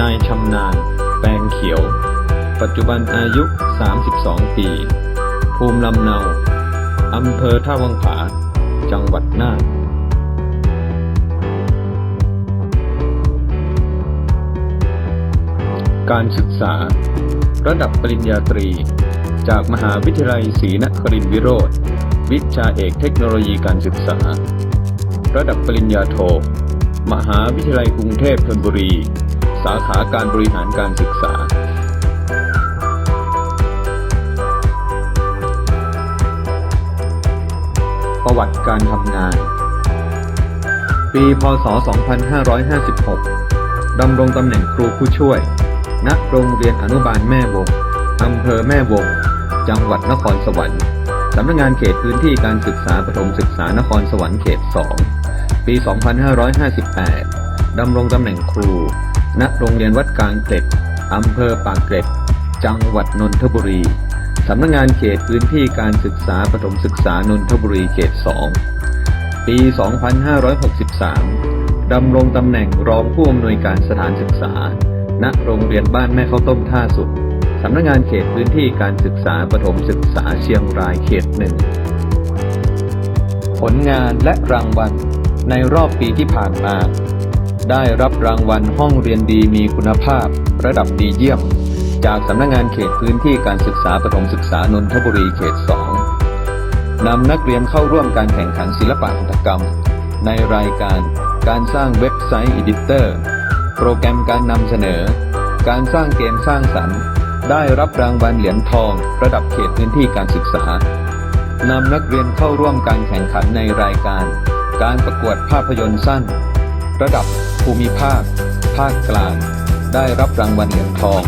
นายชำนาญ แปลงเขียว ปัจจุบันอายุ 32 ปี ภูมิลำเนา อำเภอท่าวังผา จังหวัดน่านการศึกษา ระดับปริญญาตรี จากมหาวิทยาลัยศรีนครินทรวิโรธ วิชาเอกเทคโนโลยีการศึกษา ระดับปริญญาโท มหาวิทยาลัยกรุงเทพธนบุรี สาขาการบริหารการศึกษาประวัติการทำงาน ปี พศ 2556 ดำรงตำแหน่งครูผู้ช่วย ณ โรงเรียนอนุบาลแม่วง อำเภอแม่วง จังหวัดนครสวรรค์ สำนักงานเขตพื้นที่การศึกษาประถมศึกษานครสวรรค์เขต 2 ปี 2558 ดำรงตำแหน่งครู ณโรงเรียนวัดกลางเกร็ดอำเภอปากเกร็ด จังหวัดนนทบุรี สำนักงานเขตพื้นที่การศึกษาประถมศึกษานนทบุรีเขต 2 ปี 2563 ดำรงตำแหน่งรองผู้อำนวยการสถานศึกษา ณ โรงเรียนบ้านแม่ข้าวต้มท่าสุด สำนักงานเขตพื้นที่การศึกษาประถมศึกษาเชียงรายเขตหนึ่ง ผลงานและรางวัลในรอบปีที่ผ่านมา ได้รับรางวัลห้องเรียนดีมีคุณภาพ ระดับดีเยี่ยม จากสำนักงานเขตพื้นที่การศึกษาประถมศึกษานนทบุรีเขต 2 นำนักเรียนเข้าร่วมการแข่งขันศิลปะหัตถกรรม ในรายการการสร้างเว็บไซต์ Editor โปรแกรมการนำเสนอ การสร้างเกมสร้างสรรค์ ได้รับรางวัลเหรียญทอง ระดับเขตพื้นที่การศึกษานำนักเรียนเข้าร่วมการแข่งขันในรายการ การประกวดภาพยนตร์สั้น ระดับภูมิภาค ภาคกลาง ได้รับรางวัลเหรียญทอง